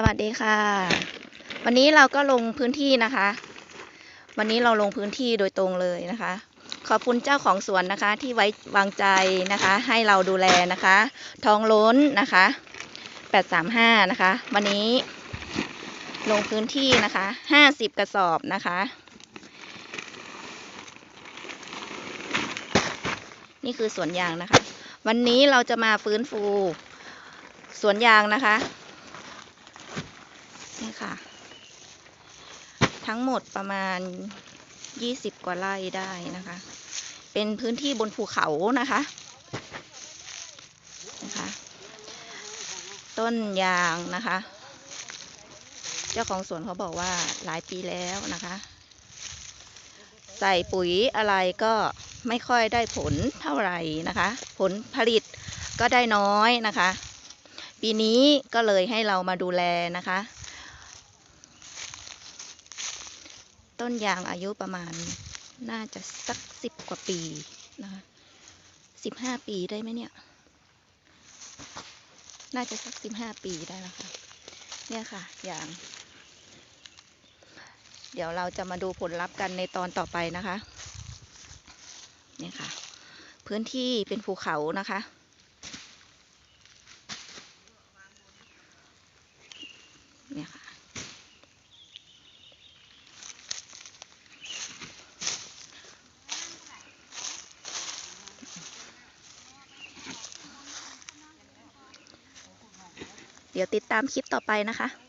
สวัสดีค่ะ วันนี้เราก็ลงพื้นที่นะคะ วันนี้เราลงพื้นที่โดยตรงเลยนะคะ ขอบคุณเจ้าของสวนนะคะ ที่ไว้วางใจนะคะ ให้เราดูแลนะคะ ทองล้นนะคะ835นะคะ วันนี้ลงพื้นที่นะคะ50กระสอบนะคะ นี่คือสวนยางนะคะ วันนี้เราจะมาฟื้นฟูสวนยางนะคะ ค่ะ ทั้งหมดประมาณ 20 กว่าไร่ได้นะคะ เป็นพื้นที่บนภูเขานะคะนะคะ ต้นยางนะคะ เจ้าของสวนเขาบอกว่าหลายปีแล้วนะคะ ใส่ปุ๋ยอะไรก็ไม่ค่อยได้ผลเท่าไหร่นะคะ ผลผลิตก็ได้น้อยนะคะ ปีนี้ก็เลยให้เรามาดูแลนะคะ ต้นยางอายุประมาณ น่าจะสักสิบกว่าปีนะคะสิบห้าปีได้ไหมเนี่ย น่าจะสักสิบห้าปีได้แล้วค่ะ เนี่ยค่ะยาง เดี๋ยวเราจะมาดูผลลัพธ์กันในตอนต่อไปนะคะ เนี่ยค่ะ พื้นที่เป็นภูเขานะคะเนี่ยค่ะ ดี๋ยวติดตามคลิปต่อไปนะคะ